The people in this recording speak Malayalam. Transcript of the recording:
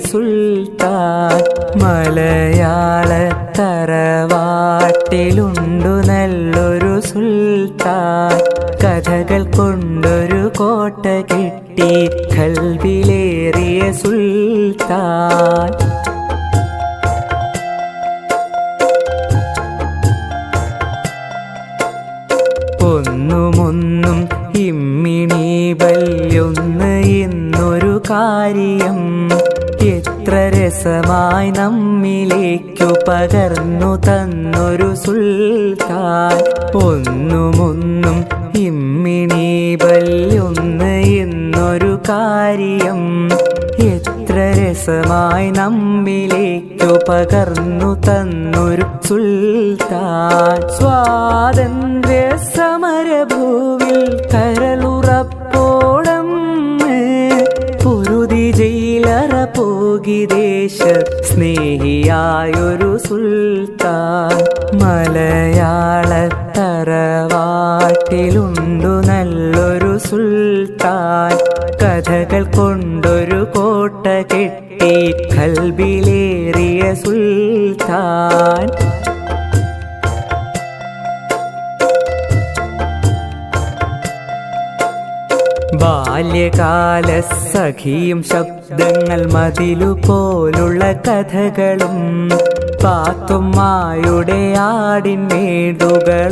സുൽത്താൻ മലയാള തറവാട്ടിലുണ്ടു നല്ലൊരു സുൽത്താൻ. കഥകൾ കൊണ്ടൊരു കോട്ട കിട്ടി കൽവിലേറിയ സുൽത്താൻ. ഒന്നുമൊന്നും ഇമ്മിണി വല്യൊന്ന് ഇന്നൊരു കാര്യം. എത്ര രസമായി നമ്മിലേക്കു പകർന്നു തന്നൊരു സുൽത്താൻ. ഒന്നുമൊന്നും ഇമ്മിണി ബല്യൊന്ന് എന്നൊരു കാര്യം. എത്ര രസമായി നമ്മിലേക്കു പകർന്നു തന്നൊരു സുൽത്താൻ. സ്വാതന്ത്ര്യ സമരഭൂവിൽ കരളുറപ്പോടം ജയിലറ പോകി ദേശ സ്നേഹിയായൊരു സുൽത്താൻ മലയാളത്തറവാട്ടിലുണ്ടു നല്ലൊരു സുൽത്താൻ. കഥകൾ കൊണ്ടൊരു കോട്ട കെട്ടി കൽബിലേറിയ സുൽത്താൻ. ബാല്യകാല സഖിയും ശബ്ദങ്ങൾ മതിലു പോലുള്ള കഥകളും പാത്തുമ്മായുടെ ആടിൻ മേടുകൾ